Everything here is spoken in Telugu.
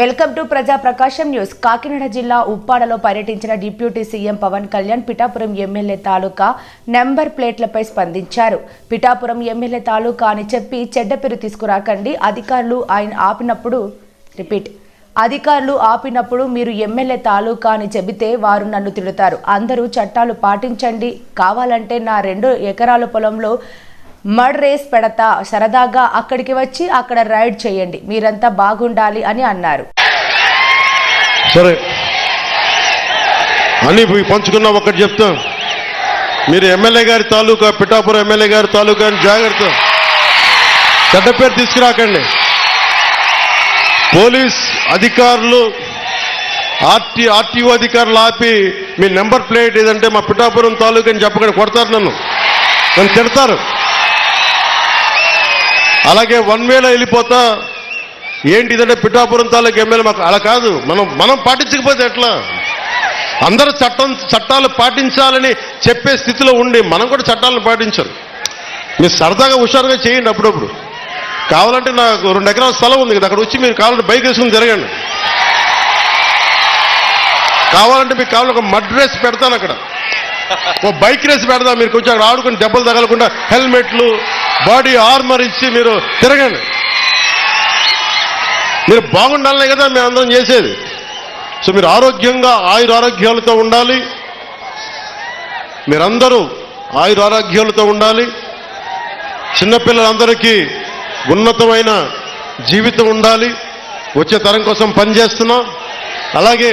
వెల్కమ్ టు ప్రజా ప్రకాశం న్యూస్. కాకినాడ జిల్లా ఉప్పాడలో పర్యటించిన deputy CM Pawan Kalyan Pithapuram MLA తాలూకా నెంబర్ ప్లేట్లపై స్పందించారు. పిఠాపురం ఎమ్మెల్యే తాలూకా అని చెప్పి చెడ్డ పేరు తీసుకురాకండి. అధికారులు ఆయన ఆపినప్పుడు రిపీట్. అధికారులు ఆపినప్పుడు మీరు ఎమ్మెల్యే తాలూకా అని చెబితే వారు నన్ను తిడతారు. అందరూ చట్టాలు పాటించండి. కావాలంటే నా రెండు ఎకరాల పొలంలో మడ్ రేస్ పెడతా సరదాగా అక్కడికి వచ్చి అక్కడ రైడ్ చేయండి. మీరంతా బాగుండాలి అని అన్నారు. సరే. అని ఇవి పంచుకున్నా ఒకటి చెప్తా. మీరు ఎమ్మెల్యే గారి తాలూకా పిఠాపురం ఎమ్మెల్యే గారి తాలూకా అని జాగ్రత్త. చెడ్డ పేరు తీసుకురాకండి. పోలీస్ అధికారులు ఆర్టీ ఆర్టీఓ అధికారులు ఆపి మీ నెంబర్ ప్లేట్ ఏదంటే మా పిఠాపురం తాలూకా అని చెప్పకండి కొడతారు నన్ను. నన్ను తిడతారు. అలాగే వన్ వేలో వెళ్ళిపోతా ఏంటి ఇదంటే పిఠాపురం తాలూకు ఎమ్మెల్యే మాకు అలా కాదు. మనం మనం పాటించకపోతే ఎట్లా? అందరూ చట్టం చట్టాలు పాటించాలని చెప్పే స్థితిలో ఉండి మనం కూడా చట్టాలను పాటించరు. మీరు సరదాగా హుషారుగా చేయండి అప్పుడప్పుడు. కావాలంటే నాకు రెండు ఎకరాల స్థలం ఉంది కదా అక్కడ వచ్చి మీరు కావాలంటే బైక్ వేసుకుని తిరగండి. కావాలంటే మీకు కావాలి ఒక మడ్ రేస్ పెడతాను అక్కడ. ఓ బైక్ రేస్ పెడదాం మీరు కొంచెం అక్కడ ఆడుకుని దెబ్బలు తగలకుండా హెల్మెట్లు బాడీ ఆర్మర్ ఇచ్చి మీరు తిరగండి. మీరు బాగుండాలనే కదా మేము అందరం చేసేది. సో మీరు ఆరోగ్యంగా ఆయుర ఆరోగ్యాలతో ఉండాలి. మీరందరూ ఆయుర ఆరోగ్యాలతో ఉండాలి. చిన్నపిల్లలందరికీ ఉన్నతమైన జీవితం ఉండాలి. వచ్చే తరం కోసం పనిచేస్తున్నాం అలాగే